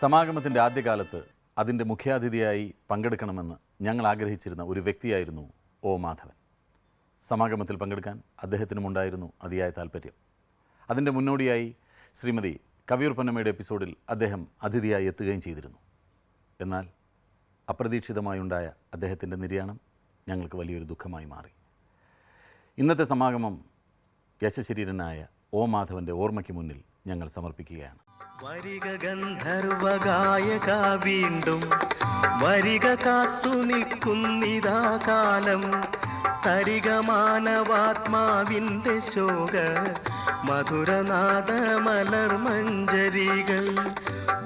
സമാഗമത്തിന്റെ ആദ്യകാലത്ത് അതിന്റെ മുഖ്യാതിഥിയായി പങ്കെടുക്കണമെന്ന് ഞങ്ങൾ ആഗ്രഹിച്ചിരുന്ന ഒരു വ്യക്തിയായിരുന്നു ഒ മാധവൻ. സമാഗമത്തിൽ പങ്കെടുക്കാൻ അദ്ദേഹത്തിനുമുണ്ടായിരുന്നു അതിയായ താല്പര്യം അതിന്റെ മുന്നോടിയായി ശ്രീമതി കവിയൂർ പൊന്നമ്മയുടെ എപ്പിസോഡിൽ അദ്ദേഹം അതിഥിയായി എത്തുകയും ചെയ്തിരുന്നു. എന്നാൽ അപ്രതീക്ഷിതമായുണ്ടായ അദ്ദേഹത്തിന്റെ നിര്യാണം ഞങ്ങൾക്ക് വലിയൊരു ദുഃഖമായി മാറി. ഇന്നത്തെ സമാഗമം യശശരീരനായ ഒ മാധവന്റെ ഓർമ്മയ്ക്ക് മുന്നിൽ ഞങ്ങൾ സമർപ്പിക്കുകയാണ്. വരിക ഗന്ധർവഗായക വീണ്ടും വരിക കാത്തു നിൽക്കുന്നിതാ കാലം. തരിക മാനവാത്മാവിന്റെ ശോക മധുരനാദ മലർ മഞ്ജരികൾ.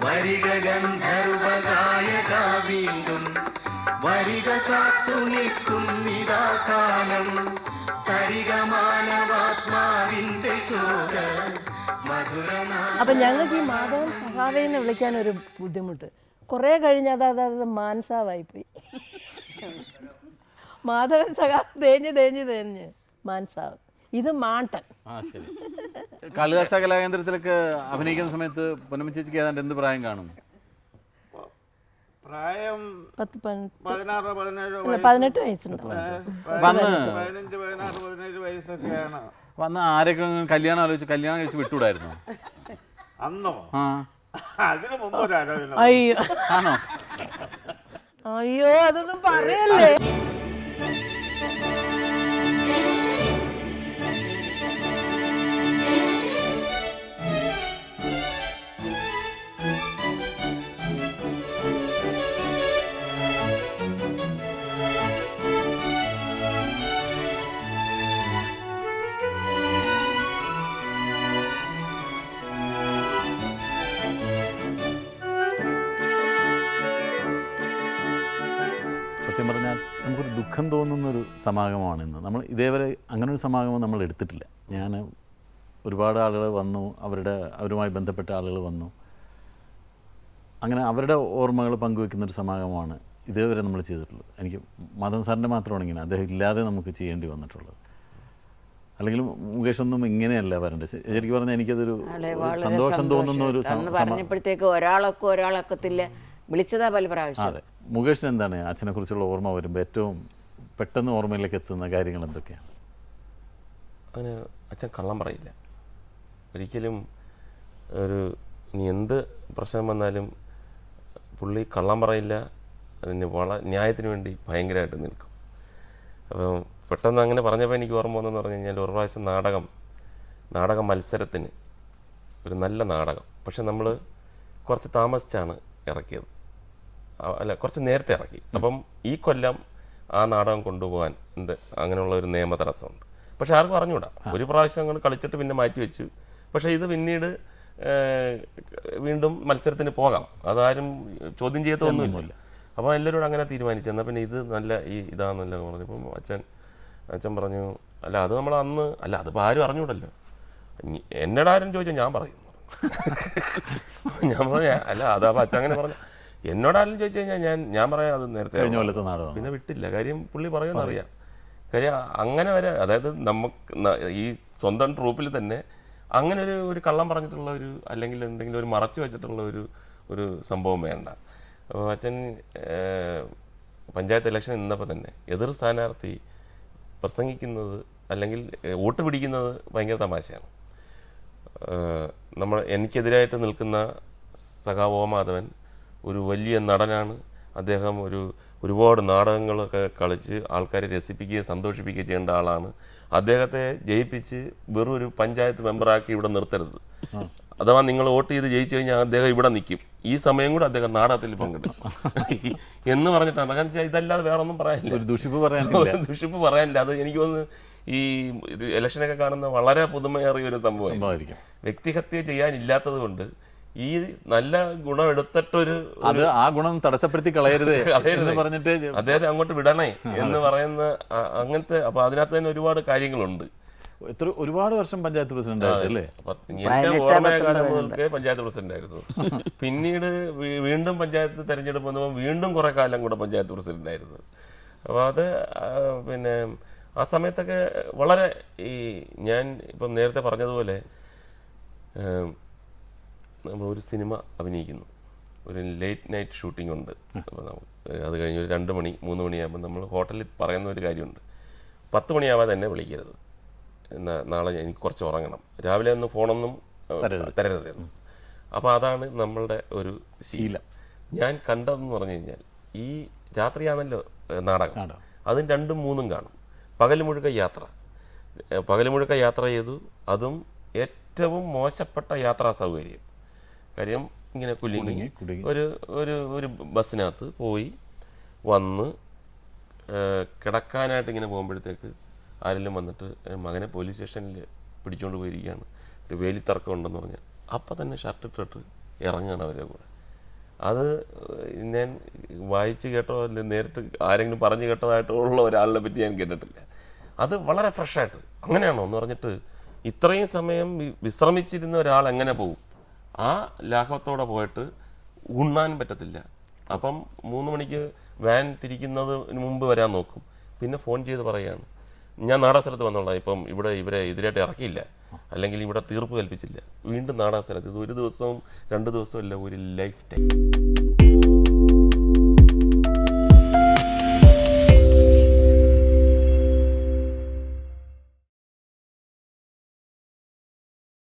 വരിക ഗന്ധർവഗായക വീണ്ടും വരിക കാത്തു നിൽക്കുന്നിതാ കാലം. തരിക മാനവാത്മാവിന്റെ ശോക അപ്പം ഞങ്ങൾക്ക് ഈ മാധവൻ സഹാവേന്ന് വിളിക്കാൻ ഒരു ബുദ്ധിമുട്ട്. കുറേ കഴിഞ്ഞ് അത് അത് അത് മാൻസാവായി പോയി മാധവൻ സഖാവ് തേഞ്ഞ് തേഞ്ഞ് തേഞ്ഞ് മാൻസാവ്. ഇത് മാട്ടൻ ആ ശരി. കാളിദാസ കലാകേന്ദ്രത്തിലൊക്കെ അഭിനയിക്കുന്ന സമയത്ത് പൊന്നമ്മ ചേച്ചിക്ക് ഏതാണ്ട് എന്ത് പ്രായം കാണും? പ്രായം പത്ത് പതിനാറ് പതിനേഴ് പതിനെട്ട് വയസ്സുണ്ട്. പതിനഞ്ച് പതിനാറ് പതിനേഴ് വയസ്സൊക്കെയാണ്. വന്ന് ആരൊക്കെ കല്യാണം ആലോചിച്ച് കല്യാണം കഴിച്ച് വിട്ടുവിടായിരുന്നു അന്നോ? ആ. അതിനു മുമ്പ് ഒരു ആലോചന അയ്യോ. ആണോ? അയ്യോ അതൊന്നും പറയല്ലേ. സത്യം പറഞ്ഞാൽ നമുക്കൊരു ദുഃഖം തോന്നുന്നൊരു സമാഗമമാണ് ഇന്ന്. നമ്മൾ ഇതേവരെ അങ്ങനെ ഒരു സമാഗമം നമ്മൾ എടുത്തിട്ടില്ല. ഞാൻ ഒരുപാട് ആളുകൾ വന്നു അവരുടെ അവരുമായി ബന്ധപ്പെട്ട ആളുകൾ വന്നു. അങ്ങനെ അവരുടെ ഓർമ്മകൾ പങ്കുവെക്കുന്ന ഒരു സമാഗമമാണ് ഇതേവരെ നമ്മൾ ചെയ്തിട്ടുള്ളത്. എനിക്ക് മദൻ സാറിന്റെ മാത്രമാണ് ഇങ്ങനെ അദ്ദേഹം ഇല്ലാതെ നമുക്ക് ചെയ്യേണ്ടി വന്നിട്ടുള്ളത്. അല്ലെങ്കിൽ മുകേഷ് ഒന്നും ഇങ്ങനെയല്ല വരേണ്ടത്. ശരിക്കും പറഞ്ഞാൽ എനിക്കതൊരു സന്തോഷം തോന്നുന്ന ഒരു പറഞ്ഞപ്പോഴത്തേക്ക് ഒരാളൊക്കെ ഒരാളൊക്കത്തില്ല വിളിച്ചതാ പല പ്രാവശ്യം. അതെ. മുകേഷിന് എന്താണ് അച്ഛനെക്കുറിച്ചുള്ള ഓർമ്മ വരുമ്പോൾ ഏറ്റവും പെട്ടെന്ന് ഓർമ്മയിലേക്ക് എത്തുന്ന കാര്യങ്ങൾ എന്തൊക്കെയാണ്? അങ്ങനെ അച്ഛൻ കള്ളം പറയില്ല. ഒരിക്കലും ഒരു ഇനി എന്ത് പ്രശ്നം വന്നാലും പുള്ളി കള്ളം പറയില്ല. അതിന് വള ന്യായത്തിന് വേണ്ടി ഭയങ്കരമായിട്ട് നിൽക്കും. അപ്പം പെട്ടെന്ന് അങ്ങനെ പറഞ്ഞപ്പോൾ എനിക്ക് ഓർമ്മ വന്നെന്ന് പറഞ്ഞു കഴിഞ്ഞാൽ ഒരു പ്രാവശ്യം നാടകം നാടക മത്സരത്തിന് ഒരു നല്ല നാടകം. പക്ഷെ നമ്മൾ കുറച്ച് താമസിച്ചാണ് ഇറക്കിയത്. അല്ല കുറച്ച് നേരത്തെ ഇറക്കി. അപ്പം ഈ കൊല്ലം ആ നാടകം കൊണ്ടുപോകാൻ എന്ത് അങ്ങനെയുള്ള ഒരു നിയമ തടസ്സമുണ്ട്. പക്ഷെ ആർക്കും അറിഞ്ഞൂടാ. ഒരു പ്രാവശ്യം അങ്ങോട്ട് കളിച്ചിട്ട് പിന്നെ മാറ്റി വെച്ചു. പക്ഷെ ഇത് പിന്നീട് വീണ്ടും മത്സരത്തിന് പോകാം. അതാരും ചോദ്യം ചെയ്യത്തൊന്നുമില്ല. അപ്പോൾ എല്ലാവരോടും അങ്ങനെ തീരുമാനിച്ചു. എന്നാൽ പിന്നെ ഇത് നല്ല ഈ ഇതാണെന്നല്ല പറഞ്ഞപ്പം അച്ഛൻ അച്ഛൻ പറഞ്ഞു അല്ല അത് നമ്മൾ അന്ന് അല്ല അതിപ്പോൾ ആരും അറിഞ്ഞൂടല്ലോ. എന്നോട് ആരും ചോദിച്ചാൽ ഞാൻ പറയും. ഞാൻ പറഞ്ഞ അല്ല അതാ അച്ഛൻ അങ്ങനെ പറഞ്ഞു. എന്നോടാരും ചോദിച്ചു കഴിഞ്ഞാൽ ഞാൻ ഞാൻ പറയാം അത് നേരത്തെ കഴിഞ്ഞ ആവുന്നു. കൊല്ലത്തെ നാടകം. പിന്നെ വിട്ടില്ല. കാര്യം പുള്ളി പറയുമെന്നറിയാം കാര്യം അങ്ങനെ വരെ അതായത് നമുക്ക് ഈ സ്വന്തം ട്രൂപ്പിൽ തന്നെ അങ്ങനെ ഒരു ഒരു കള്ളം പറഞ്ഞിട്ടുള്ള ഒരു അല്ലെങ്കിൽ എന്തെങ്കിലും ഒരു മറച്ചു വെച്ചിട്ടുള്ള ഒരു ഒരു സംഭവം വേണ്ട. അപ്പോൾ അച്ഛൻ പഞ്ചായത്ത് ഇലക്ഷൻ നിന്നപ്പോൾ തന്നെ എതിർ സ്ഥാനാർത്ഥി പ്രസംഗിക്കുന്നത് അല്ലെങ്കിൽ വോട്ട് പിടിക്കുന്നത് ഭയങ്കര തമാശയാണ്. നമ്മൾ എനിക്കെതിരായിട്ട് നിൽക്കുന്ന സഖാവോ മാധവൻ ഒരു വലിയ നടനാണ്. അദ്ദേഹം ഒരു ഒരുപാട് നാടകങ്ങളൊക്കെ കളിച്ച് ആൾക്കാരെ രസിപ്പിക്കുകയും സന്തോഷിപ്പിക്കുകയും ചെയ്യേണ്ട ആളാണ്. അദ്ദേഹത്തെ ജയിപ്പിച്ച് വെറും ഒരു പഞ്ചായത്ത് മെമ്പറാക്കി ഇവിടെ നിർത്തരുത്. അഥവാ നിങ്ങൾ വോട്ട് ചെയ്ത് ജയിച്ചു കഴിഞ്ഞാൽ അദ്ദേഹം ഇവിടെ നിൽക്കും. ഈ സമയം കൂടെ അദ്ദേഹം നാടകത്തിൽ പങ്കെടുക്കും. എന്ന് പറഞ്ഞിട്ടാണ്. കാരണം വെച്ചാൽ ഇതല്ലാതെ വേറെ ഒന്നും പറയാനില്ല ദുഷിപ്പ് പറയാനില്ല. ദുഷിപ്പ് പറയാനില്ല. അത് എനിക്ക് തോന്നുന്നു ഈ ഇലക്ഷനൊക്കെ കാണുന്ന വളരെ പുതുമയേറിയ ഒരു സംഭവം വ്യക്തിഹത്യ ചെയ്യാനില്ലാത്തത് കൊണ്ട് ഈ നല്ല ഗുണം എടുത്തിട്ടൊരു അത് ആ ഗുണം തടസ്സപ്പെടുത്തി കളയരുത് കളയരുത്. പറഞ്ഞിട്ട് അദ്ദേഹത്തെ അങ്ങോട്ട് വിടണേ എന്ന് പറയുന്ന അങ്ങനത്തെ അപ്പൊ അതിനകത്ത് തന്നെ ഒരുപാട് കാര്യങ്ങളുണ്ട്. എത്ര ഒരുപാട് വർഷം പഞ്ചായത്ത് പ്രസിഡന്റ് ആയിട്ട് അല്ലേ? അപ്പൊ എന്റെ ഓർമ്മയ മുതൽക്കേ പഞ്ചായത്ത് പ്രസിഡന്റ് ആയിരുന്നു. പിന്നീട് വീണ്ടും പഞ്ചായത്ത് തെരഞ്ഞെടുപ്പ് വന്നപ്പോൾ വീണ്ടും കുറെ കാലം കൂടെ പഞ്ചായത്ത് പ്രസിഡന്റ് ആയിരുന്നു. അപ്പോൾ അത് പിന്നെ ആ സമയത്തൊക്കെ വളരെ ഈ ഞാൻ ഇപ്പം നേരത്തെ പറഞ്ഞതുപോലെ നമ്മൾ ഒരു സിനിമ അഭിനയിക്കുന്നു. ഒരു ലേറ്റ് നൈറ്റ് ഷൂട്ടിംഗ് ഉണ്ട്. അപ്പോൾ നമുക്ക് അത് കഴിഞ്ഞ് ഒരു രണ്ട് മണി മൂന്ന് മണിയാകുമ്പോൾ നമ്മൾ ഹോട്ടലിൽ പറയുന്ന ഒരു കാര്യമുണ്ട്. പത്ത് മണിയാവാതെ തന്നെ വിളിക്കരുത്. എന്നാൽ നാളെ എനിക്ക് കുറച്ച് ഉറങ്ങണം. രാവിലെ ഒന്ന് ഫോണൊന്നും തരരുത്. അപ്പോൾ അതാണ് നമ്മളുടെ ഒരു ശീലം. ഞാൻ കണ്ടതെന്ന് പറഞ്ഞു കഴിഞ്ഞാൽ ഈ രാത്രിയാണല്ലോ നാടകം. നാടകം. അതും രണ്ടും മൂന്നും കാണും. പകൽ മുഴുക്ക യാത്ര. പകൽ മുഴുക്ക യാത്ര ചെയ്തു. അതും ഏറ്റവും മോശപ്പെട്ട യാത്രാ സൗകര്യം. കാര്യം ഇങ്ങനെ കുലുങ്ങി. ഒരു ഒരു ഒരു ബസ്സിനകത്ത് പോയി വന്ന് കിടക്കാനായിട്ട് ഇങ്ങനെ പോകുമ്പോഴത്തേക്ക് ആരെങ്കിലും വന്നിട്ട് മകനെ പോലീസ് സ്റ്റേഷനിൽ പിടിച്ചുകൊണ്ട് പോയിരിക്കുകയാണ്. ഒരു വേലിത്തർക്കം ഉണ്ടെന്ന് പറഞ്ഞാൽ അപ്പം തന്നെ ഷർട്ട് ഇട്ടിട്ട് ഇറങ്ങുകയാണ് അവരെ കൂടെ. അത് ഞാൻ വായിച്ച് കേട്ടോ അല്ലെങ്കിൽ നേരിട്ട് ആരെങ്കിലും പറഞ്ഞു കേട്ടതായിട്ടോ ഉള്ള ഒരാളിനെ പറ്റി ഞാൻ കേട്ടിട്ടില്ല. അത് വളരെ ഫ്രഷായിട്ട് അങ്ങനെയാണോ എന്ന് പറഞ്ഞിട്ട് ഇത്രയും സമയം വിശ്രമിച്ചിരുന്ന ഒരാൾ എങ്ങനെ പോകും ആ ലാഘവത്തോടെ പോയിട്ട് ഉണ്ണാൻ പറ്റത്തില്ല. അപ്പം മൂന്ന് മണിക്ക് വാൻ തിരിക്കുന്നതിന് മുമ്പ് വരാൻ നോക്കും. പിന്നെ ഫോൺ ചെയ്ത് പറയാണ്. ഞാൻ നാടക സ്ഥലത്ത് വന്നോളാം. ഇപ്പം ഇവിടെ ഇവരെ എതിരായിട്ട് ഇറക്കിയില്ല. അല്ലെങ്കിൽ ഇവിടെ തീർപ്പ് കൽപ്പിച്ചില്ല. വീണ്ടും നാടക സ്ഥലത്ത് ഇത് ഒരു ദിവസവും രണ്ട് ദിവസവും അല്ല ഒരു ലൈഫ് ടൈം.